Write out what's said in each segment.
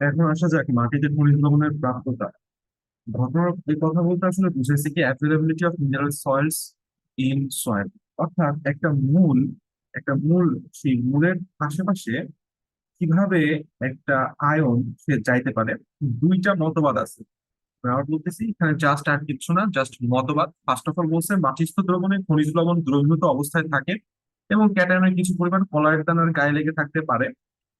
এখন আসা যাক, মাটিতে খনিজ লবণের প্রাপ্যতা। ঘটনা এই কথা বলতে আসলে বুঝাইছে কি availability of mineral soils in soil অর্থাৎ একটা মূল একটা মূল, সেই মূলের আশেপাশে কীভাবে একটা আয়ন সে যাইতে পারে, দুইটা মতবাদ আছে। বলতেছি, এখানে জাস্ট আর কিছু না জাস্ট মতবাদ। ফার্স্ট অফ অল বলছে, মাটিস্থ দ্রবণে খনিজ লবণ দ্রবীভূত অবস্থায় থাকে এবং ক্যাটায়নের কিছু পরিমাণ কলায়ের দানার গায়ে লেগে থাকতে পারে।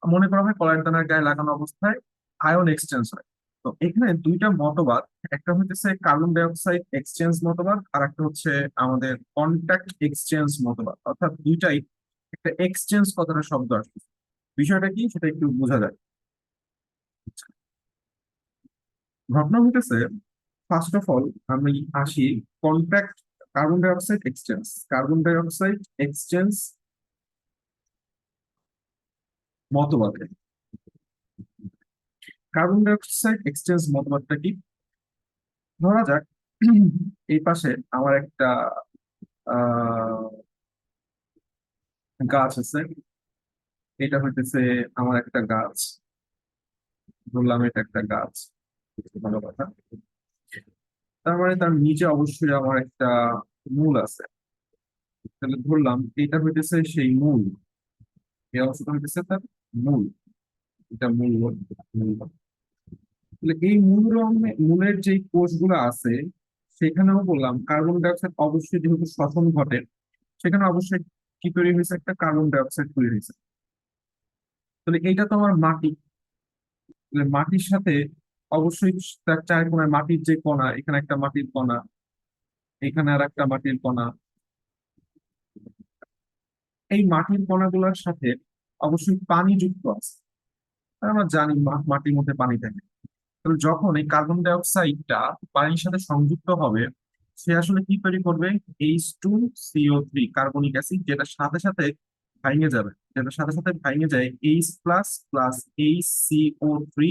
মনে করা হয় কলায়ের গায়ে লাগানো অবস্থায় আয়ন এক্সচেঞ্জ হয়। তো এখানে দুইটা মতবাদ, একটা হইতেছে কার্বন ডাইঅক্সাইড এক্সচেঞ্জ মতবাদ আর একটা হচ্ছে আমাদের কন্ট্যাক্ট এক্সচেঞ্জ মতবাদ। অর্থাৎ দুইটাই একটা এক্সচেঞ্জ কথাটা শব্দ আসছে। বিষয়টা কি? সেটা একটু বোঝা যায় ঘটনা হইতেছে ফার্স্ট অফ অল আমি আসি contact carbon dioxide exchange carbon dioxide exchange মতবাদে। Carbon dioxide exchange মতবাদটা কি? ধরা যাক, এই পাশে আমার একটা গাছ আছে। এটা হইতেছে আমার একটা গাছ। বললাম এটা একটা গাছ। ভালো কথা। তার মানে তার নিচে অবশ্যই আমার একটা মূল আছে। তাহলে ধরলাম এটা হইতেছে সেই মূল। এই অংশটা হইতেছে তার মূল, এটা মূল তাহলে এই মূল রঙে মূলের যে কোষগুলো আছে, সেখানেও বললাম, কার্বন ডাই অক্সাইড অবশ্যই যেহেতু শ্বসন ঘটে, সেখানে অবশ্যই কি তৈরি হয়েছে? একটা কার্বন ডাই অক্সাইড তৈরি হয়েছে। তাহলে এইটা তো আমার মাটি। মাটির সাথে অবশ্যই তার চার কোনায় মাটির যে কণা, এখানে একটা মাটির কণা, এখানে আর একটা মাটির কণা। এই মাটির কণাগুলোর সাথে অবশ্যই পানি যুক্ত আছে আমরা জানি মাটির মধ্যে পানি থাকে। তাহলে যখন এই কার্বন ডাই অক্সাইডটা পানির সাথে সংযুক্ত হবে, সে আসলে কি তৈরি করবে? H two CO three carbonic acid যেটা সাথে সাথে ভাঙে যাবে। যেটা সাথে সাথে ভাঙে যায় H plus plus H CO three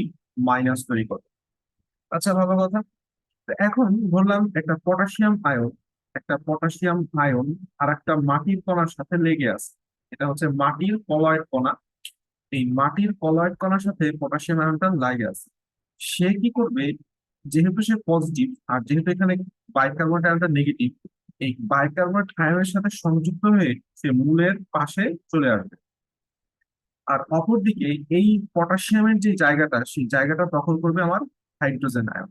minus তৈরি করবে। আচ্ছা ভালো কথা। এখন ধরলাম একটা পটাশিয়াম আয়ন একটা পটাশিয়াম আয়ন আর একটা মাটির কণার সাথে লেগে আছে। এটা হচ্ছে মাটির কলয়েড কণা। এই মাটির কলয়েড কণার সাথে পটাশিয়াম আয়নটা লাগে আছে। সে কি করবে? যেহেতু সে পজিটিভ আর যেহেতু এখানে বাইকার্বনেট আয়নটা নেগেটিভ এই বাইকার্বনেট আয়নের সাথে সংযুক্ত হয়ে সে মূলের পাশে চলে আসবে। আর অপরদিকে এই পটাশিয়ামের যে জায়গাটা, সেই জায়গাটা দখল করবে আমার হাইড্রোজেন আয়ন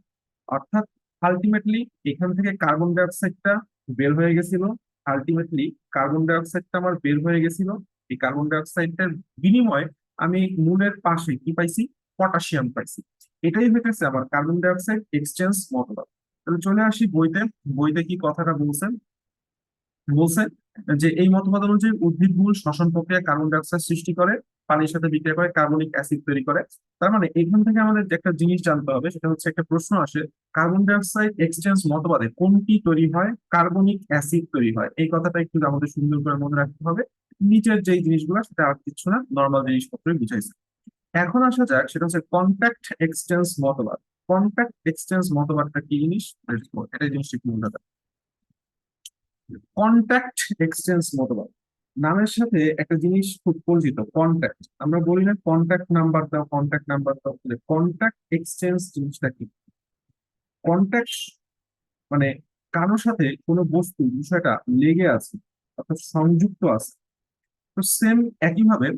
অর্থাৎ আলটিমেটলি এখান থেকে কার্বন ডাই অক্সাইডটা বের হয়ে গেছিল। আলটিমেটলি কার্বন ডাই অক্সাইডটা আমার বের হয়ে গেছিল। এই কার্বন ডাই অক্সাইডটার বিনিময়ে আমি মূলের পাশে কি পাইছি? পটাশিয়াম পাইছি। এটাই হইতেছে আমার কার্বন ডাইঅক্সাইড এক্সচেঞ্জ মতবাদ তাহলে চলে আসি বইতে। বইতে কি কথাটা বলছেন? বলছেন যে এই মতবাদ অনুযায়ী উদ্ভিদ মূল শ্বসন প্রক্রিয়া কার্বন ডাই অক্সাইড সৃষ্টি করে, পানির সাথে বিক্রিয়া করে কার্বনিক অ্যাসিড তৈরি করে। তার মানে এখান থেকে আমাদের একটা জিনিস জানতে হবে, সেটা হচ্ছে একটা প্রশ্ন আসে কার্বন ডাই অক্সাইড এক্সচেঞ্জ মতবাদে কোনটি তৈরি হয়? কার্বনিক অ্যাসিড তৈরি হয়। এই কথাটা একটু আমাদের সুন্দর করে মনে রাখতে হবে। নিচের যে জিনিসগুলো, সেটা আর কিছু না নর্মাল জিনিসপত্রই বুঝাইছে এখন আসা যাক, সেটা হচ্ছে কন্ট্যাক্ট এক্সচেঞ্জ মতবাদ। কন্ট্যাক্ট এক্সচেঞ্জ মতবাদটা কি জিনিস? এটা জিনিসটা একটু মনে রাখতে কন্ট্যাক্ট এক্সচেঞ্জ মতবাদ। নামের সাথে একটা জিনিস খুব পরিচিত কন্ট্যাক্ট আমরা বলি না কন্ট্যাক্ট নাম্বার দাও কন্ট্যাক্ট নাম্বার দাও কন্ট্যাক্ট এক্সচেঞ্জ জিনিসটা কি? কন্ট্যাক্ট মানে কারোর সাথে কোনো বস্তু, বিষয়টা লেগে আছে, অর্থাৎ সংযুক্ত আছে, তো সেম একইভাবে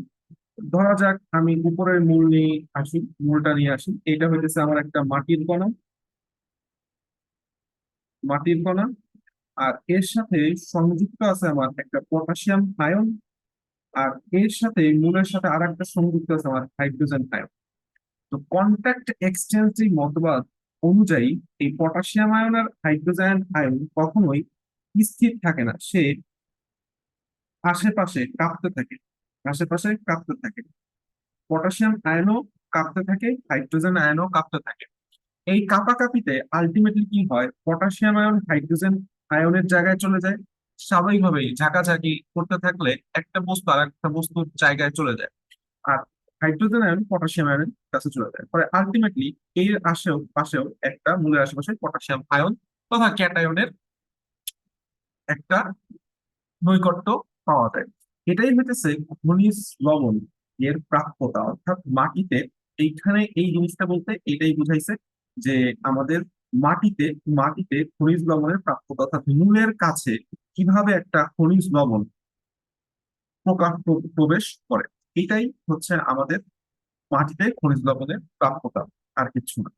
ধরা যাক আমি উপরের মূল নিয়ে আসি, মূলটা নিয়ে আসি এটা হইতেছে আমার একটা মাটির কণা মাটির কণা, আর এর সাথে সংযুক্ত আছে আমার একটা পটাশিয়াম আয়ন, আর এর সাথে মূলের সাথে আর একটা সংযুক্ত আছে আমার হাইড্রোজেন আয়ন। তো কন্ট্যাক্ট এক্সচেঞ্জ মতবাদ অনুযায়ী এই পটাশিয়াম আয়ন আর হাইড্রোজেন আয়ন কখনোই স্থির থাকে না, সে আশেপাশে কাঁপতে থাকে, আশেপাশে কাঁপতে থাকে। পটাশিয়াম আয়নও কাঁপতে থাকে হাইড্রোজেন আয়নও কাঁপতে থাকে। এই কাঁপাকাঁপিতে আলটিমেটলি কি হয়? পটাশিয়াম আয়ন হাইড্রোজেন আয়নের জায়গায় চলে যায়। স্বাভাবিকভাবেই ঝাঁকাঝাঁকি করতে থাকলে একটা বস্তু আর একটা বস্তুর জায়গায় চলে যায়। আর হাইড্রোজেন আয়ন পটাশিয়াম আয়নের কাছে চলে যায়। পরে আলটিমেটলি এর আশেও পাশেও একটা মূলের আশেপাশে পটাশিয়াম, আয়ন তথা ক্যাটায়নের একটা নৈকট্য পাওয়া যায়। এটাই হইতেছে খনিজ লবণ, এর প্রাপ্যতা। অর্থাৎ মাটিতে এইখানে এই জিনিসটা বলতে এটাই বুঝাইছে যে আমাদের মাটিতে মাটিতে খনিজ লবণের প্রাপ্যতা, অর্থাৎ মূলের কাছে কীভাবে একটা খনিজ লবণ প্রকাশ, প্রবেশ করে। এটাই হচ্ছে আমাদের মাটিতে খনিজ লবণের প্রাপ্যতা আর কিছু না।